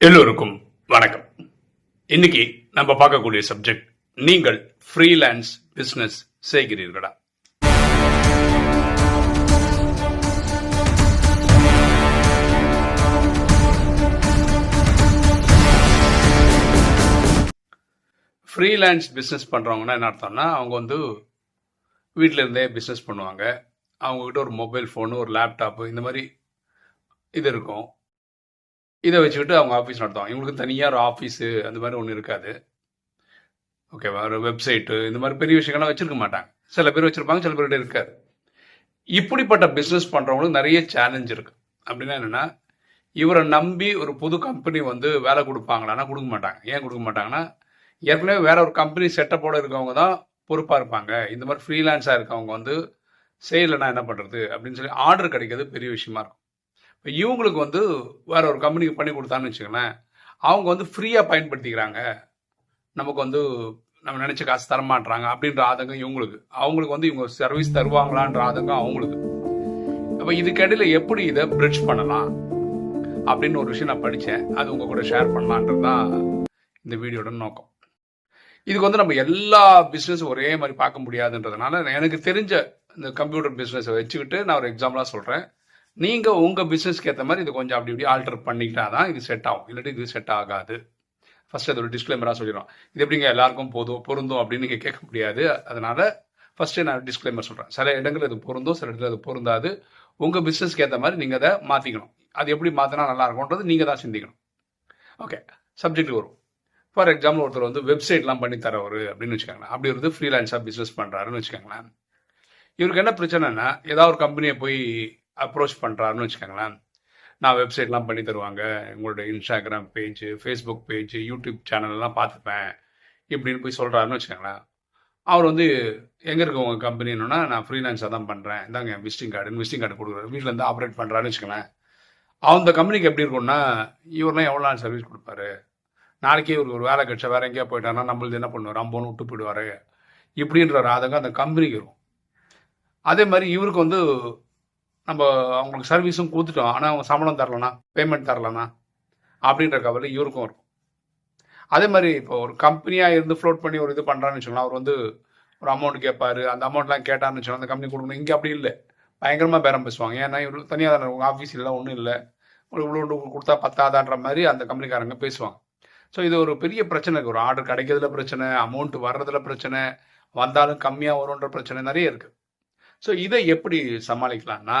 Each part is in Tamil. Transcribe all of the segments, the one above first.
எல்லோருக்கும் வணக்கம். இன்னைக்கு நம்ம பார்க்கக்கூடிய சப்ஜெக்ட் நீங்கள் ஃப்ரீலான்ஸ் பிசினஸ் செய்கிறீர்களா? ஃப்ரீலான்ஸ் பிஸ்னஸ் பண்ணுறவங்கன்னா என்ன அர்த்தம்னா அவங்க வந்து வீட்டில் இருந்தே பிஸ்னஸ் பண்ணுவாங்க. அவங்கக்கிட்ட ஒரு மொபைல் ஃபோனு ஒரு லேப்டாப்பு இந்த மாதிரி இது இருக்கும். இதை வச்சுக்கிட்டு அவங்க ஆஃபீஸ் நடத்துவாங்க. இவங்களுக்கு தனியாக ஒரு ஆஃபீஸு அந்த மாதிரி ஒன்றும் இருக்காது. ஓகேவா ஒரு வெப்சைட்டு இந்த மாதிரி பெரிய விஷயங்கள்லாம் வச்சுருக்க மாட்டாங்க. சில பேர் வச்சுருப்பாங்க சில பேர்கிட்ட இருக்காது. இப்படிப்பட்ட பிஸ்னஸ் பண்ணுறவங்களுக்கு நிறைய சேலஞ்ச் இருக்குது அப்படின்னா என்னென்னா இவரை நம்பி ஒரு புது கம்பெனி வந்து வேலை கொடுப்பாங்களான்னா கொடுக்க மாட்டாங்க. ஏன் கொடுக்க மாட்டாங்கன்னா ஏற்கனவே வேற ஒரு கம்பெனி செட்டப்போட இருக்கவங்க தான் பொறுப்பாக இருப்பாங்க. இந்த மாதிரி ஃப்ரீலான்ஸாக இருக்கவங்க வந்து செய்யலைன்னா என்ன பண்ணுறது அப்படின்னு சொல்லி ஆர்டர் கிடைக்கிறது பெரிய விஷயமா இருக்கும். இப்போ இவங்களுக்கு வந்து வேற ஒரு கம்பெனிக்கு பண்ணி கொடுத்தான்னு வச்சுக்கோங்களேன். அவங்க வந்து ஃப்ரீயாக பயன்படுத்திக்கிறாங்க. நமக்கு வந்து நம்ம நினச்ச காசு தரமாட்டுறாங்க அப்படின்ற ஆதங்கம் இவங்களுக்கு. அவங்களுக்கு வந்து இவங்க சர்வீஸ் தருவாங்களான்ற ஆதங்கம் அவங்களுக்கு. அப்போ இதுக்கடையில் எப்படி இதை பிரிட்ஜ் பண்ணலாம் அப்படின்னு ஒரு விஷயம் நான் படித்தேன் அது உங்கள் கூட ஷேர் பண்ணலான்றது தான் இந்த வீடியோட நோக்கம். இதுக்கு வந்து நம்ம எல்லா பிஸ்னஸும் ஒரே மாதிரி பார்க்க முடியாதுன்றதுனால எனக்கு தெரிஞ்ச இந்த கம்ப்யூட்டர் பிஸ்னஸை வச்சுக்கிட்டு நான் ஒரு எக்ஸாம்பிளாக சொல்கிறேன் நீங்கள் உங்கள் பிஸ்னஸ்க்கு ஏற்ற மாதிரி இது கொஞ்சம் அப்படி இப்படி ஆல்டர் பண்ணிக்கிட்டா தான் இது செட் ஆகும். இல்லாட்டி இது செட் ஆகாது. ஃபர்ஸ்ட் அது ஒரு டிஸ்க்ளைமராக சொல்லிடுறோம். இது எப்படிங்க எல்லாருக்கும் போதும் பொருந்தும் அப்படின்னு நீங்கள் கேட்க முடியாது. அதனால் ஃபஸ்ட்டு நான் டிஸ்க்ளைமர் சொல்கிறேன் சில இடங்கள் இது பொருந்தும் சில இடத்துல அது பொருந்தாது. உங்கள் பிஸ்னஸ்க்கு ஏற்ற மாதிரி நீங்கள் அதை மாற்றிக்கணும் அது எப்படி மாற்றினா நல்லா இருக்கும்ன்றது நீங்கள் தான் சிந்திக்கணும். ஓகே சப்ஜெக்ட் வரும். ஃபார் எக்ஸாம்பிள் ஒருத்தர் வந்து வெப்சைட்லாம் பண்ணி தரவர் அப்படின்னு வச்சுக்கோங்களேன். அப்படி வந்து ஃப்ரீலான்ஸாக பிஸ்னஸ் பண்ணுறாருன்னு வச்சுக்கோங்களேன். இவருக்கு என்ன பிரச்சனைனா ஏதாவது ஒரு கம்பெனியை போய் அப்ரோச் பண்ணுறாருன்னு வச்சுக்கோங்களேன். நான் வெப்சைட்லாம் பண்ணி தருவாங்க. உங்களோட Instagram page Facebook page YouTube சேனல்லாம் பார்த்துப்பேன். இப்படின்னு போய் சொல்கிறாருன்னு வச்சுக்கோங்களேன். அவர் வந்து எங்கே இருக்க உங்கள் கம்பெனின்னா நான் ஃப்ரீலான்ஸாக தான் பண்ணுறேன் இந்தாங்க என் விசிட்டிங் கார்டு விசிட்டிங் கார்டு கொடுக்குறாரு. வீட்டில் இருந்து ஆப்ரேட் பண்ணுறாருன்னு வச்சுக்கோங்களேன். அந்த கம்பெனிக்கு எப்படி இருக்கும்னா இவரெலாம் எவ்வளோ நாள் சர்வீஸ் கொடுப்பாரு? நாளைக்கே இவருக்கு ஒரு வேலை கிடைச்சா வேறு எங்கேயா போயிட்டாருன்னா நம்மளது என்ன பண்ணுவார்? அம்போன்னு விட்டு போயிடுவாரு. இப்படின்ற ஒரு ஆதங்கம் அந்த கம்பெனிக்கு இருக்கும் அதே மாதிரி இவருக்கு வந்து நம்ம அவங்களுக்கு சர்வீஸும் கொடுத்துட்டோம். ஆனால் அவங்க சம்பளம் தரலனா பேமெண்ட் தரலனா அப்படின்ற கவலை இவருக்கும் இருக்கும். அதே மாதிரி இப்போ ஒரு கம்பெனியாக இருந்து ஃப்ளோட் பண்ணி ஒரு இது பண்ணுறான்னு வச்சுக்கோங்களேன். அவர் வந்து ஒரு அமௌண்ட் கேட்பாரு. அந்த அமௌண்ட்லாம் கேட்டான்னு வச்சுக்கோங்க அந்த கம்பெனி கொடுக்கணும். இங்கே அப்படி இல்லை. பயங்கரமாக பேரம் பேசுவாங்க. ஏன்னா இவர் தனியாக தானே உங்கள் ஆஃபீஸ் இல்லை ஒன்றும் இல்லை. ஒரு இவ்வளோ கொடுத்தா பத்தாதான்ற மாதிரி அந்த கம்பெனிக்காரங்க பேசுவாங்க. ஸோ இது ஒரு பெரிய பிரச்சனை. ஒரு ஆர்டர் கிடைக்கிறதுல பிரச்சனை அமௌண்ட் வர்றதுல பிரச்சனை வந்தாலும் கம்மியாக வரும்ன்ற பிரச்சனை நிறைய இருக்குது ஸோ இதை எப்படி சமாளிக்கலாம்னா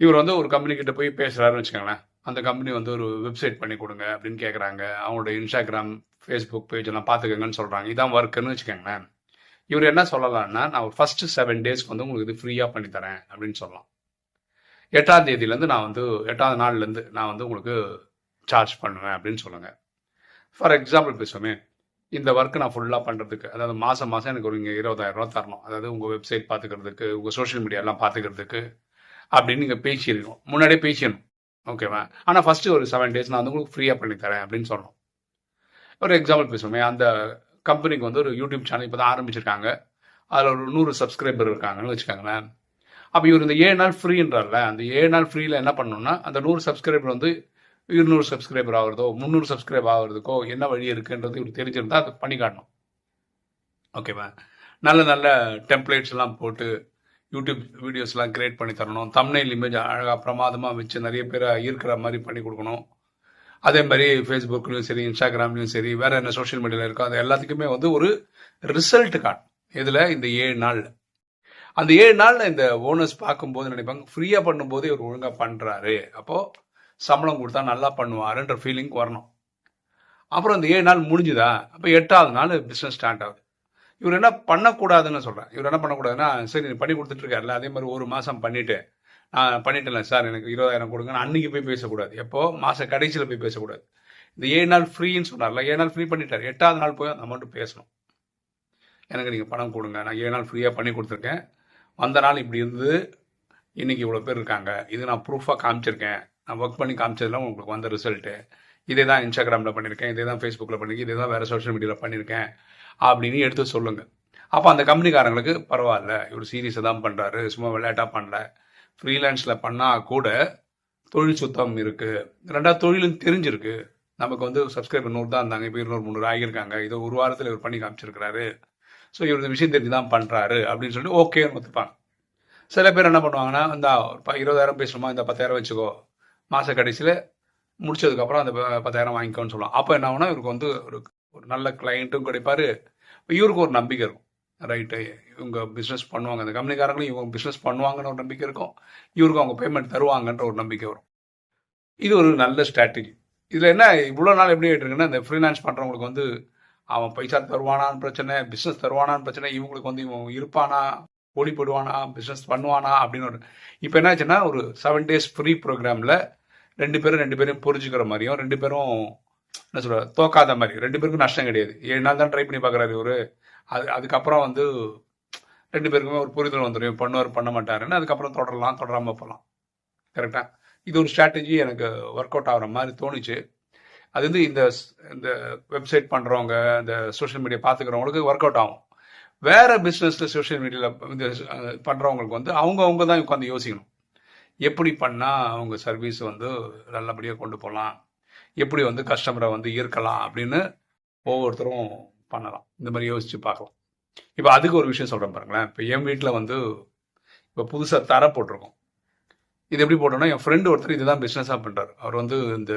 இவர் வந்து ஒரு கம்பெனி கிட்ட போய் பேசுறாருன்னு வச்சுக்கோங்களேன். அந்த கம்பெனி வந்து ஒரு வெப்சைட் பண்ணி கொடுங்க அப்படின்னு கேட்குறாங்க அவங்களோட இன்ஸ்டாகிராம் ஃபேஸ்புக் பேஜ் எல்லாம் பார்த்துக்கங்கன்னு சொல்கிறாங்க இதான் ஒர்க்குன்னு வச்சுக்கோங்களேன். இவர் என்ன சொல்லலாம்னா நான் ஒரு ஃபர்ஸ்ட் செவன் டேஸ்க்கு வந்து உங்களுக்கு இது ஃப்ரீயாக பண்ணித்தரேன் அப்படின்னு சொல்லலாம். எட்டாம் தேதியிலேருந்து நான் வந்து எட்டாவது நாள்லேருந்து நான் வந்து உங்களுக்கு சார்ஜ் பண்ணுவேன் அப்படின்னு சொல்லுங்க. ஃபார் எக்ஸாம்பிள் பேசுவோமே இந்த ஒர்க்கு நான் ஃபுல்லாக பண்ணுறதுக்கு அதாவது மாதம் மாதம் எனக்கு ஒரு இங்கே இருபதாயிரம் ரூபா தரணும். அதாவது உங்கள் வெப்சைட் பார்த்துக்கிறதுக்கு உங்கள் சோஷியல் மீடியாலாம் பார்த்துக்கிறதுக்கு அப்படின்னு நீங்கள் பேசியிருக்கணும் முன்னாடியே பேசிடணும். ஓகேவா? ஆனால் ஃபஸ்ட்டு ஒரு செவன் டேஸ் நான் வந்து உங்களுக்கு ஃப்ரீயாக பண்ணி தரேன் அப்படின்னு சொன்னோம். ஒரு எக்ஸாம்பிள் பேசணுமே அந்த கம்பெனிக்கு வந்து ஒரு யூடியூப் சேனல் இப்போ தான் ஆரம்பிச்சிருக்காங்க. அதில் ஒரு நூறு சப்ஸ்கிரைபர் இருக்காங்கன்னு வச்சுக்கோங்களேன். அப்போ இவர் இந்த ஏழு நாள் ஃப்ரீன்றார்ல அந்த ஏழு நாள் ஃப்ரீயில் என்ன பண்ணணும்னா அந்த நூறு சப்ஸ்கிரைபர் வந்து இருநூறு சப்ஸ்கிரைபர் ஆகிறதோ முந்நூறு சப்ஸ்கிரைப் ஆகுறதுக்கோ என்ன வழி இருக்குன்றது இவர் தெரிஞ்சிருந்தால் அதை பண்ணி காட்டணும். ஓகேவா? நல்ல நல்ல டெம்ப்ளேட்ஸ் எல்லாம் போட்டு யூடியூப் வீடியோஸ்லாம் கிரியேட் பண்ணி தரணும். தம்னைல் இமேஜ் அழகாக பிரமாதமாக வச்சு நிறைய பேரை ஈர்க்கிற மாதிரி பண்ணி கொடுக்கணும். அதே மாதிரி ஃபேஸ்புக்லேயும் சரி இன்ஸ்டாகிராம்லேயும் சரி வேறு என்ன சோஷியல் மீடியாவில் இருக்கோ அது எல்லாத்துக்குமே வந்து ஒரு ரிசல்ட் கார்டு இதில் இந்த ஏழு நாளில் அந்த ஏழு நாளில் இந்த ஓனர்ஸ் பார்க்கும்போது நினைப்பாங்க ஃப்ரீயாக பண்ணும்போதே இவர் ஒழுங்காக பண்ணுறாரு அப்போது சம்பளம் கொடுத்தா நல்லா பண்ணுவாருன்ற ஃபீலிங் வரணும். அப்புறம் இந்த ஏழு நாள் முடிஞ்சுதா? அப்போ எட்டாவது நாள் பிஸ்னஸ் ஸ்டார்ட் ஆகுது. இவர் என்ன பண்ணக்கூடாதுன்னு சொல்கிறேன் இவர் என்ன பண்ணக்கூடாதுன்னா சரி நீ பண்ணி கொடுத்துட்ருக்காருல்ல அதே மாதிரி ஒரு மாதம் பண்ணிட்டு நான் பண்ணிட்டேன்ல சார் எனக்கு இருபதாயிரம் கொடுங்க நான் அன்னைக்கு போய் பேசக்கூடாது. எப்போ? மாத கடைசியில் போய் பேசக்கூடாது. இந்த ஏழு நாள் ஃப்ரீன்னு சொன்னார்ல ஏழு நாள் ஃப்ரீ பண்ணிட்டார். எட்டாவது நாள் போய் அந்த அமௌண்ட் பேசணும். எனக்கு நீங்கள் பணம் கொடுங்க. நான் ஏழு நாள் ஃப்ரீயாக பண்ணி கொடுத்துருக்கேன். வந்த நாள் இப்படி இருந்து இன்னைக்கு இவ்வளோ பேர் இருக்காங்க. இது நான் ப்ரூஃபாக காமிச்சிருக்கேன். நான் ஒர்க் பண்ணி காமிச்சதுல உங்களுக்கு வந்த ரிசல்ட்டு இதே தான் இன்ஸ்டாகிராமில் பண்ணியிருக்கேன் இதே தான் ஃபேஸ்புக்கில் பண்ணியிருக்கேன் இதே தான் வேறு சோஷியல் மீடியாவில் பண்ணியிருக்கேன் அப்படின்னு எடுத்து சொல்லுங்கள் அப்போ அந்த கம்பெனிக்காரங்களுக்கு பரவாயில்ல இவர் சீரியஸை தான் பண்ணுறாரு சும்மா விளையாட்டாக பண்ணல. ஃப்ரீலான்ஸில் பண்ணால் கூட தொழில் சுத்தம் இருக்குது ரெண்டாவது தொழிலும் தெரிஞ்சிருக்கு. நமக்கு வந்து சப்ஸ்கிரைபர் நூறு தான் இருந்தாங்க இப்போ இருநூறு முந்நூறு ஆகியிருக்காங்க. இதோ ஒரு வாரத்தில் இவர் பண்ணி காமிச்சிருக்கிறாரு. ஸோ இவர் இந்த விஷயம் தெரிஞ்சு தான் பண்ணுறாரு அப்படின்னு சொல்லிட்டு ஓகேன்னு ஒத்துப்பாங்க. சில பேர் என்ன பண்ணுவாங்கன்னா இந்த இருபதாயிரம் பேசணுமா இந்த பத்தாயிரம் வச்சுக்கோ. மாத கடைசியில் முடிச்சதுக்கப்புறம் அந்த ப- பத்தாயிரம் வாங்கிக்கோன்னு சொல்லலாம் அப்போ என்ன ஆகுனா இவருக்கு வந்து ஒரு ஒரு நல்ல கிளைண்ட்டும் கிடைப்பார். இவருக்கு ஒரு நம்பிக்கை இருக்கும். ரைட்டு இவங்க பிஸ்னஸ் பண்ணுவாங்க. அந்த கம்பெனிக்காரங்களும் இவங்க பிஸ்னஸ் பண்ணுவாங்கன்னு ஒரு நம்பிக்கை இருக்கும். இவருக்கு அவங்க பேமெண்ட் தருவாங்கன்ற ஒரு நம்பிக்கை வரும். இது ஒரு நல்ல ஸ்ட்ராட்டஜி இதில் என்ன இவ்வளோ நாள் எப்படி ஆயிட்டு இருக்குன்னா இந்த ஃப்ரீலான்ஸ் பண்ணுறவங்களுக்கு வந்து அவன் பைசா தருவானான்னு பிரச்சனை பிஸ்னஸ் தருவானான்னு பிரச்சனை இவங்களுக்கு வந்து இவன் இருப்பானா ஓடி போடுவானா பிஸ்னஸ் பண்ணுவானா அப்படின்னு ஒரு இப்போ என்னாச்சுன்னா ஒரு செவன் டேஸ் ஃப்ரீ ப்ரோக்ராமில் ரெண்டு பேரும் ரெண்டு பேரும் புரிஞ்சுக்கிற மாதிரியும் ரெண்டு பேரும் என்ன சொல்ற தோக்காத மாதிரி ரெண்டு பேருக்கும் நஷ்டம் கிடையாது. ஏழு நாள் தான் ட்ரை பண்ணி பார்க்குறாரு ஒரு அது அதுக்கப்புறம் வந்து ரெண்டு பேருக்குமே ஒரு புரிதல் வந்துடும் பண்ணுவார் பண்ண மாட்டாருன்னு அதுக்கப்புறம் தொடரலாம் தொடராமல் போகலாம் கரெக்டாக இது ஒரு ஸ்ட்ராட்டஜி எனக்கு ஒர்க் அவுட் ஆகிற மாதிரி தோணுச்சு. அது வந்து இந்த இந்த வெப்சைட் பண்ணுறவங்க இந்த சோஷியல் மீடியா பார்த்துக்கிறவங்களுக்கு ஒர்க் அவுட் ஆகும். வேறு பிஸ்னஸில் சோஷியல் மீடியாவில் இந்த பண்ணுறவங்களுக்கு வந்து அவங்க அவங்க தான் உட்காந்து யோசிக்கணும். எப்படி பண்ணால் அவங்க சர்வீஸ் வந்து நல்லபடியாக கொண்டு போகலாம் எப்படி வந்து கஸ்டமரை வந்து ஈர்க்கலாம்? அப்படின்னு ஒவ்வொருத்தரும் பண்ணலாம். இந்த மாதிரி யோசித்து பார்க்கலாம். இப்போ அதுக்கு ஒரு விஷயம் சொல்கிறேன் பாருங்களேன். இப்போ என் வீட்டில் வந்து இப்போ புதுசாக தர போட்டிருக்கோம். இது எப்படி போட்டோம்னா என் ஃப்ரெண்டு ஒருத்தர் இதுதான் பிஸ்னஸாக பண்ணுறார் அவர் வந்து இந்த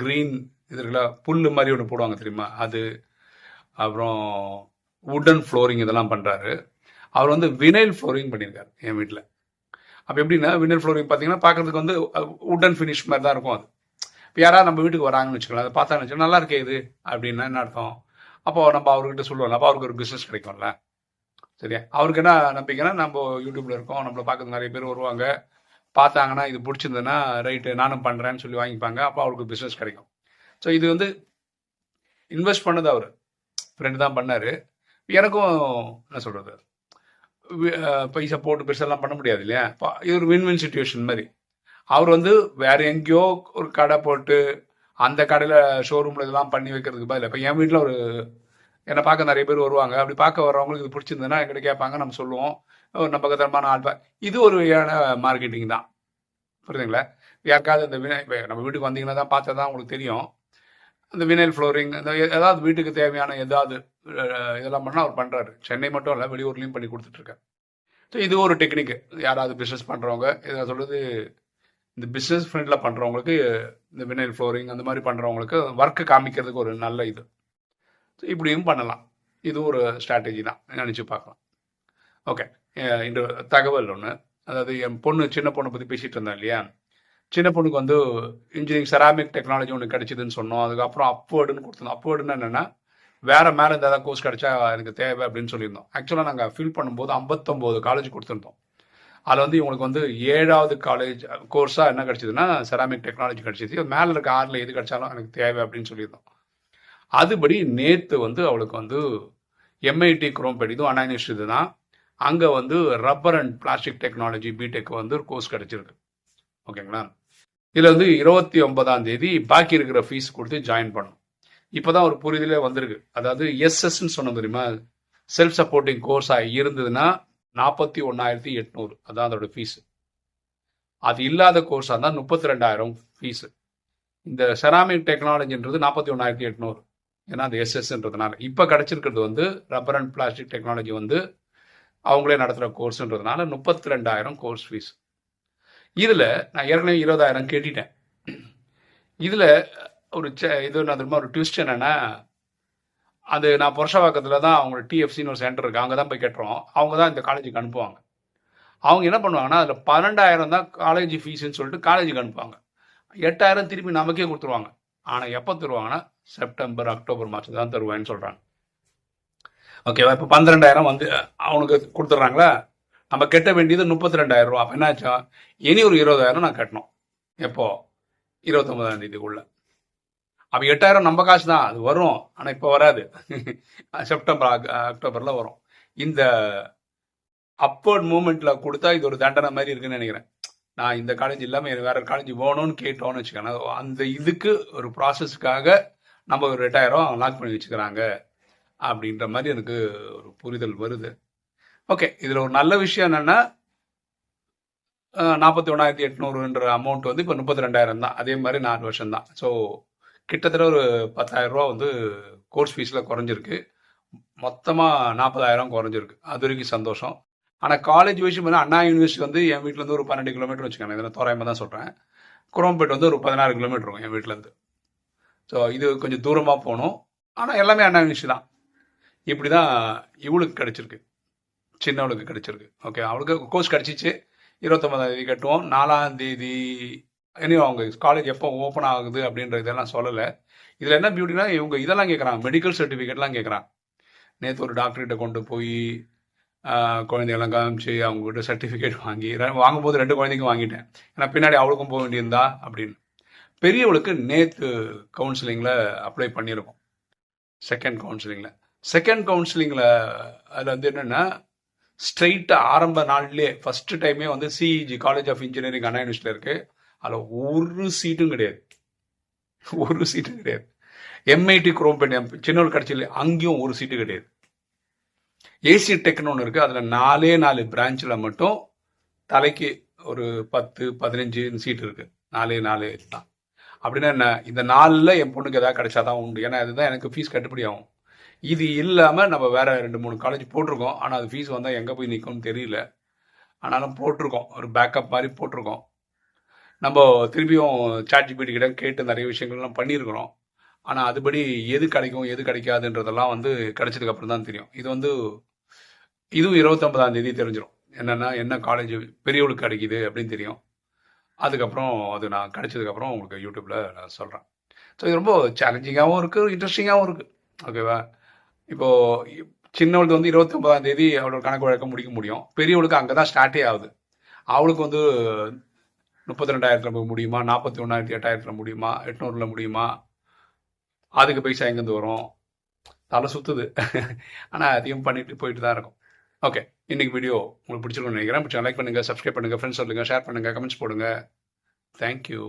க்ரீன் இது இருக்குல்ல புல் மாதிரி ஒன்று போடுவாங்க தெரியுமா? அது அப்புறம் வுடன் ஃப்ளோரிங் இதெல்லாம் பண்ணுறாரு அவர் வந்து வினைல் ஃப்ளோரிங் பண்ணியிருக்காரு என் வீட்டில் அப்போ எப்படின்னா வினைல் ஃப்ளோரிங் பார்த்தீங்கன்னா பார்க்கறதுக்கு வந்து உடன் ஃபினிஷ் மாதிரி தான் இருக்கும் அது. இப்போ யாராவது நம்ம வீட்டுக்கு வராங்கன்னு வச்சுக்கலாம் அதை பார்த்தா வச்சுக்கோங்க நல்லா இருக்கே இது அப்படின்னா என்ன அர்த்தம்? அப்போ நம்ம அவர்கிட்ட சொல்லுவோம்ல அப்போ அவருக்கு ஒரு பிஸ்னஸ் கிடைக்கும்ல. சரியா? அவருக்கு என்ன நம்பிக்கைன்னா நம்ம யூடியூப்ல இருக்கோம் நம்மளை பார்க்கறது நிறைய பேர் வருவாங்க. பார்த்தாங்கன்னா இது பிடிச்சிருந்ததுன்னா ரைட்டு நானும் பண்ணுறேன்னு சொல்லி வாங்கிப்பாங்க. அப்போ அவருக்கு பிஸ்னஸ் கிடைக்கும். ஸோ இது வந்து இன்வெஸ்ட் பண்ணது அவர். ஃப்ரெண்டு தான் பண்ணார். எனக்கும் என்ன சொல்கிறது பைசா போட்டு பெருசெல்லாம் பண்ண முடியாது இல்லையா? இது ஒரு வின் வின் சுச்சுவேஷன் மாதிரி. அவர் வந்து வேற எங்கேயோ ஒரு கடை போட்டு அந்த கடையில் ஷோரூமில் இதெல்லாம் பண்ணி வைக்கிறதுக்கு பதில் இப்போ என் வீட்டில் ஒரு என்னை பார்க்க நிறைய பேர் வருவாங்க. அப்படி பார்க்க வர்றவங்களுக்கு இது பிடிச்சிருந்ததுன்னா எங்கிட்ட கேட்பாங்க நம்ம சொல்லுவோம். ஒரு நம்பகத்தரமான ஆள் இது ஒரு வகையான மார்க்கெட்டிங் தான். புரியுதுங்களா? யாருக்காவது இந்த வினை இப்போ நம்ம வீட்டுக்கு வந்தீங்கன்னா தான் பார்த்தா தான் உங்களுக்கு தெரியும். அந்த வினைல் ஃப்ளோரிங் அந்த ஏதாவது வீட்டுக்கு தேவையான ஏதாவது இதெல்லாம் பண்ணால் அவர் பண்ணுறாரு சென்னை மட்டும் இல்லை வெளியூர்லேயும் பண்ணி கொடுத்துட்ருக்காரு. ஸோ இது ஒரு டெக்னிக்கு யாராவது பிஸ்னஸ் பண்ணுறவங்க இதை சொல்கிறது இந்த பிஸ்னஸ் ஃப்ரெண்டில் பண்ணுறவங்களுக்கு இந்த வினைல் ஃப்ளோரிங் அந்த மாதிரி பண்ணுறவங்களுக்கு ஒர்க்கு காமிக்கிறதுக்கு ஒரு நல்ல இது. ஸோ இப்படியும் பண்ணலாம். இது ஒரு ஸ்ட்ராட்டஜி தான். நினச்சி பார்க்கலாம். ஓகே இன்று தகவல் ஒன்று அதாவது என் பொண்ணு சின்ன பொண்ணை பற்றி பேசிகிட்டு இருந்தேன் இல்லையா? சின்ன பொண்ணுக்கு வந்து இன்ஜினியரிங் செராமிக் டெக்னாலஜி ஒன்று கிடைச்சிதுன்னு சொன்னோம். அதுக்கப்புறம் அப்வேர்டுன்னு கொடுத்தோம். அப்வேர்டுன்னு என்னென்னா வேற மேலே இந்த ஏதாவது கோர்ஸ் கிடைச்சா எனக்கு தேவை அப்படின்னு சொல்லியிருந்தோம். ஆக்சுவலாக நாங்கள் ஃபில் பண்ணும்போது ஐம்பத்தொம்போது காலேஜ் கொடுத்துருந்தோம். அதில் வந்து இவங்களுக்கு வந்து ஏழாவது காலேஜ் கோர்ஸாக என்ன கிடைச்சதுன்னா செராமிக் டெக்னாலஜி கிடைச்சிது. மேலே இருக்க ஆறில் எது கிடைச்சாலும் எனக்கு தேவை அப்படின்னு சொல்லியிருந்தோம். அதுபடி நேற்று வந்து அவளுக்கு வந்து எம்ஐடி குரோம்பேட் இதுவும் அண்ணா யூனிவர்சிட்டி தான் அங்கே வந்து rubber and plastic technology B Tech வந்து ஒரு கோர்ஸ் கிடச்சிருக்கு. ஓகேங்களா இதில் வந்து இருபத்தி ஒன்பதாம் தேதி பாக்கி இருக்கிற ஃபீஸ் கொடுத்து ஜாயின் பண்ணணும். இப்போதான் ஒரு புரிதலே வந்திருக்கு. அதாவது எஸ்எஸ்ன்னு சொன்ன தெரியுமா? செல்ஃப் சப்போர்ட்டிங் கோர்ஸாக இருந்ததுன்னா நாற்பத்தி ஒன்றாயிரத்தி எட்நூறு. அதான் அதோட ஃபீஸு அது இல்லாத கோர்ஸாக இருந்தால் முப்பத்தி ரெண்டாயிரம் ஃபீஸு இந்த செராமிக் டெக்னாலஜின்றது நாற்பத்தி ஒன்றாயிரத்தி எட்நூறு. ஏன்னா அந்த எஸ்எஸ்ன்றதுனால இப்போ கிடச்சிருக்கிறது வந்து ரப்பர் அண்ட் பிளாஸ்டிக் டெக்னாலஜி வந்து அவங்களே நடத்துகிற கோர்ஸ்ன்றதுனால முப்பத்தி ரெண்டாயிரம் கோர்ஸ் ஃபீஸ் இதில் நான் ஏற்கனவே இருபதாயிரம் கேட்டுட்டேன். இதில் ஒரு ச- இது நான் திரும்ப ஒரு ட்விஸ்ட் என்னென்னா அது நான் புருஷவாக்கத்தில் தான் அவங்க டிஎஃப்சின்னு ஒரு சென்டர் இருக்குது அங்கே தான் போய் கேட்டுறோம். அவங்க தான் இந்த காலேஜுக்கு அனுப்புவாங்க. அவங்க என்ன பண்ணுவாங்கன்னா அதில் பன்னெண்டாயிரம் தான் காலேஜ் ஃபீஸுன்னு சொல்லிட்டு காலேஜுக்கு அனுப்புவாங்க. எட்டாயிரம் திருப்பி நமக்கே கொடுத்துருவாங்க. ஆனால் எப்போ தருவாங்கன்னா செப்டம்பர் அக்டோபர் மாதம் தான் தருவேன்னு சொல்கிறாங்க ஓகேவா இப்போ பன்னிரெண்டாயிரம் வந்து அவனுக்கு கொடுத்துட்றாங்களா? நம்ம கட்ட வேண்டியது முப்பத்தி ரெண்டாயிரம் ரூபா அப்போ என்னாச்சா? இனி ஒரு இருபதாயிரம் நான் கட்டணும். எப்போ? இருபத்தொன்பதாம் தேதிக்குள்ள. அப்போ எட்டாயிரம் நம்ம காசு தான் அது வரும். ஆனால் இப்போ வராது. செப்டம்பர் அக்- அக்டோபரில் வரும். இந்த அப்பர்ட் மூமெண்ட்டில் கொடுத்தா இது ஒரு தண்டனை மாதிரி இருக்குன்னு நினைக்கிறேன். நான் இந்த காலேஜ் இல்லாமல் வேற காலேஜ் போகணும்னு கேட்டோம்னு வச்சுக்கோங்க. அந்த இதுக்கு ஒரு ப்ராசஸ்க்காக நம்ம ஒரு எட்டாயிரம் லாக் பண்ணி வச்சுக்கிறாங்க. அப்படின்ற மாதிரி எனக்கு ஒரு புரிதல் வருது. ஓகே இதில் ஒரு நல்ல விஷயம் என்னென்னா நாற்பத்தி ஒன்றாயிரத்தி எட்நூறுன்ற அமௌண்ட் வந்து இப்போ முப்பத்தி ரெண்டாயிரம் தான். அதே மாதிரி நாலு வருஷம் தான். ஸோ கிட்டத்தட்ட ஒரு பத்தாயிரம் ரூபா வந்து கோர்ஸ் ஃபீஸில் குறைஞ்சிருக்கு. மொத்தமாக நாற்பதாயிரம் குறைஞ்சிருக்கு. அது வரைக்கும் சந்தோஷம். ஆனால் காலேஜ் விஷயம் வந்து அண்ணா யூனிவர்சிட்டி வந்து என் வீட்டிலேருந்து ஒரு பன்னெண்டு கிலோமீட்டர் வச்சுக்கோங்க. இதில் தோராயமாக தான் சொல்கிறேன் குரோம்பேட் வந்து ஒரு பதினாறு கிலோமீட்டர் இருக்கும் என் வீட்டிலேருந்து ஸோ இது கொஞ்சம் தூரமாக போகணும். ஆனால் எல்லாமே அண்ணா யூனிவர்சிட்டி தான். இப்படி தான் இவளுக்கு கிடச்சிருக்கு. சின்னவளுக்கு கிடச்சிருக்கு. ஓகே அவளுக்கு கோர்ஸ் கிடச்சிச்சு. இருபத்தொம்பதாம் தேதி கட்டுவோம். நாலாம் தேதி இனியும் அவங்க காலேஜ் எப்போ ஓப்பன் ஆகுது அப்படின்ற இதெல்லாம் சொல்லலை. இதில் என்ன பியூட்டினா இவங்க இதெல்லாம் கேட்குறாங்க மெடிக்கல் சர்டிஃபிகேட்லாம் கேட்குறான் நேற்று ஒரு டாக்டர்கிட்ட கொண்டு போய் குழந்தைகள்லாம் குழந்தையெல்லாம் காமிச்சு அவங்ககிட்ட சர்டிஃபிகேட் வாங்கி வாங்கும்போது ரெண்டு குழந்தைக்கும் வாங்கிட்டேன். ஏன்னா பின்னாடி அவளுக்கும் போக வேண்டியிருந்தா அப்படின்னு. பெரியவளுக்கு நேற்று கவுன்சிலிங்கில் அப்ளை பண்ணியிருக்கோம். செகண்ட் கவுன்சிலிங்கில் செகண்ட் கவுன்சிலிங்கில் அதில் வந்து என்னென்னா ஸ்ட்ரெயிட்டாக ஆரம்ப நாள்லேயே ஃபஸ்ட்டு டைமே வந்து CEG college of engineering Anna யூனிவர்சிட்டியில் இருக்குது அதில் ஒரு சீட்டும் கிடையாது. ஒரு சீட்டும் கிடையாது. எம்ஐடி குரோம்பேட் சின்னூர் கடைசியில் அங்கேயும் ஒரு சீட்டு கிடையாது. ஏசி டெக்னு ஒன்று இருக்குது அதில் நாலே நாலு பிரான்ச்சில் மட்டும் தலைக்கு ஒரு பத்து பதினஞ்சு சீட் இருக்குது நாலே நாலு தான். அப்படின்னா என்ன? இந்த நாலில் என் பொண்ணுக்கு எதாவது கிடைச்சாதான் உண்டு. ஏன்னா அதுதான் எனக்கு ஃபீஸ் கட்டுப்படி ஆகும். இது இல்லாமல் நம்ம வேற ரெண்டு மூணு காலேஜ் போட்டிருக்கோம். ஆனால் அது ஃபீஸ் வந்தால் எங்கே போய் நிற்கும்னு தெரியல. ஆனாலும் போட்டிருக்கோம். ஒரு பேக்கப் மாதிரி போட்டிருக்கோம். நம்ம திருப்பியும் சாட்ஜிபிடி கிட்ட கேட்டு நிறைய விஷயங்கள்லாம் பண்ணியிருக்கிறோம். ஆனால் அதுபடி எது கிடைக்கும் எது கிடைக்காதுன்றதெல்லாம் வந்து கிடைச்சதுக்கு அப்புறம் தான் தெரியும். இது வந்து இதுவும் இருபத்தொன்பதாம் தேதி தெரிஞ்சிடும் என்னென்னா என்ன காலேஜ் பெரியவளுக்கு கிடைக்குது அப்படின்னு தெரியும். அதுக்கப்புறம் அது நான் கிடைச்சதுக்கப்புறம் உங்களுக்கு யூடியூப்பில் நான் சொல்கிறேன் ஸோ இது ரொம்ப சேலஞ்சிங்காகவும் இருக்குது இன்ட்ரெஸ்டிங்காகவும் இருக்குது ஓகேவா இப்போது சின்னவளுக்கு வந்து இருபத்தி ஒன்பதாம் தேதி அவளோட கணக்கு வழக்கம் முடிக்க முடியும். பெரியவளுக்கு அங்கே தான் ஸ்டார்ட்டே ஆகுது. அவளுக்கு வந்து முப்பத்தி ரெண்டாயிரத்துல முடியுமா? நாற்பத்தி ஒன்றாயிரத்தி எட்டாயிரத்துல முடியுமா? எட்நூறுல முடியுமா? அதுக்கு பைசா எங்கேருந்து வரும். தலை சுற்றுது ஆனால் அதையும் பண்ணிட்டு போயிட்டு தான் இருக்கும். ஓகே இன்னைக்கு வீடியோ உங்களுக்கு பிடிச்சிருக்கணும்னு நினைக்கிறேன். பிடிச்சா லைக் பண்ணுங்கள் சப்ஸ்கிரைப் பண்ணுங்கள் ஃப்ரெண்ட்ஸ் சொல்லுங்கள் ஷேர் பண்ணுங்கள் கமெண்ட்ஸ் போடுங்க. தேங்க்யூ